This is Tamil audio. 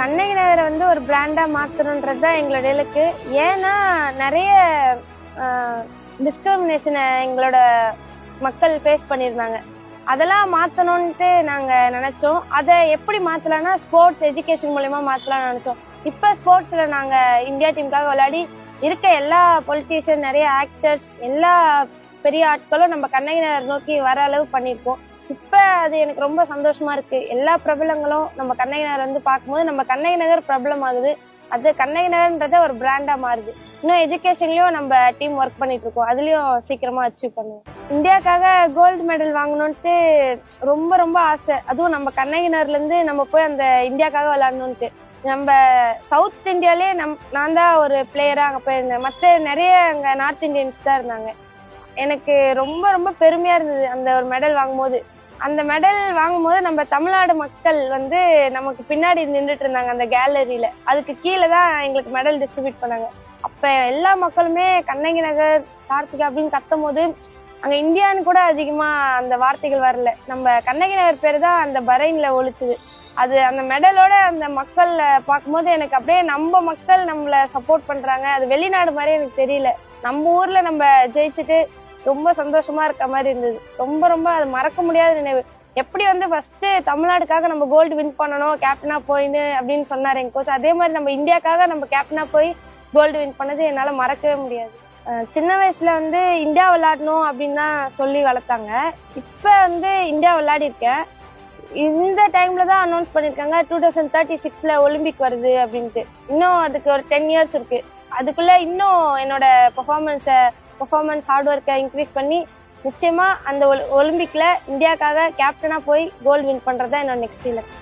கண்ணகி நகரை வந்து ஒரு பிராண்டாக மாற்றணுன்றது தான் எங்களோட இலக்கு. ஏன்னா நிறைய டிஸ்கிரிமினேஷனை எங்களோட மக்கள் ஃபேஸ் பண்ணியிருந்தாங்க. அதெல்லாம் மாற்றணுன்ட்டு நாங்கள் நினச்சோம். அதை எப்படி மாற்றலாம்னா ஸ்போர்ட்ஸ் எஜுகேஷன் மூலயமா மாற்றலாம்னு நினச்சோம். இப்போ ஸ்போர்ட்ஸில் நாங்கள் இந்தியா டீமுக்காக விளையாடி இருக்க எல்லா பொலிட்டீஷியன் நிறைய ஆக்டர்ஸ் எல்லா பெரிய ஆட்களும் நம்ம கண்ணகி நகர் நோக்கி வர அளவு பண்ணியிருக்கோம். அது எனக்கு ரொம்ப சந்தோஷமா இருக்கு. எல்லா பிரபலங்களும் நம்ம கண்ணகி நகர் வந்து பார்க்கும்போது நம்ம கண்ணகி நகர் பிரபலம் ஆகுது. அது கண்ணகி நகர்ன்றத ஒரு பிராண்டா மாறுது. இன்னும் எஜுகேஷன்லயும் நம்ம டீம் ஒர்க் பண்ணிட்டு இருக்கோம். அதுலயும் சீக்கிரமா அச்சீவ் பண்ணுவோம். இந்தியாக்காக கோல்டு மெடல் வாங்கணும்ட்டு ரொம்ப ரொம்ப ஆசை. அதுவும் நம்ம கண்ணகி நகர்ல இருந்து நம்ம போய் அந்த இந்தியாக்காக விளையாடணும்ட்டு நம்ம சவுத் இந்தியாலே நம் நான் தான் ஒரு பிளேயரா அங்க போயிருந்தேன். மற்ற நிறைய அங்க நார்த் இந்தியன்ஸ் தான் இருந்தாங்க. எனக்கு ரொம்ப ரொம்ப பெருமையா இருந்தது அந்த ஒரு மெடல் வாங்கும்போது. அந்த மெடல் வாங்கும்போது நம்ம தமிழ்நாடு மக்கள் வந்து நமக்கு பின்னாடி நின்றுட்டு இருந்தாங்க அந்த கேலரியில அதுக்கு கீழே தான் எங்களுக்கு மெடல் டிஸ்ட்ரிபியூட் பண்ணாங்க. அப்ப எல்லா மக்களுமே கண்ணகி நகர் கார்த்திகா அப்படின்னு கத்தும் போது அங்க இந்தியான்னு கூட அதிகமா அந்த வார்த்தைகள் வரல. நம்ம கண்ணகி நகர் பேர் தான் அந்த பரைன்ல ஒழிச்சுது. அது அந்த மெடலோட அந்த மக்கள் பார்க்கும்போது எனக்கு அப்படியே நம்ம மக்கள் நம்மள சப்போர்ட் பண்றாங்க. அது வெளிநாடு மாதிரி எனக்கு தெரியல. நம்ம ஊர்ல நம்ம ஜெயிச்சுட்டு ரொம்ப சந்தோஷமா இருக்க மாதிரி இருந்தது. ரொம்ப ரொம்ப அது மறக்க முடியாத நினைவு. எப்படி வந்து ஃபர்ஸ்ட் தமிழ்நாடுக்காக நம்ம கோல்டு வின் பண்ணணும் கேப்டனா போயின்னு அப்படின்னு சொன்னார் எங்க கோச் அதே மாதிரி நம்ம இந்தியாக்காக நம்ம கேப்டனா போய் கோல்டு வின் பண்ணது என்னால மறக்கவே முடியாது. சின்ன வயசுல வந்து இந்தியா விளையாடணும் அப்படின்னு தான் சொல்லி வளர்த்தாங்க. இப்ப வந்து இந்தியா விளையாடிருக்கேன் இந்த டைம்ல தான் அனௌன்ஸ் பண்ணிருக்காங்க டூ தௌசண்ட் தேர்ட்டி சிக்ஸ்ல ஒலிம்பிக் வருது அப்படின்ட்டு. இன்னும் அதுக்கு ஒரு டென் இயர்ஸ் இருக்கு. அதுக்குள்ள இன்னும் என்னோட பெர்ஃபார்மன்ஸை பர்ஃபார்மன்ஸ் ஹார்ட் ஒர்க்கை இன்க்ரீஸ் பண்ணி நிச்சயமாக அந்த ஒலிம்பிக்கில் இந்தியாக்காக கேப்டனாக போய் கோல்டு வின் பண்ணுறது தான் என்னோட நெக்ஸ்ட் இலக்கு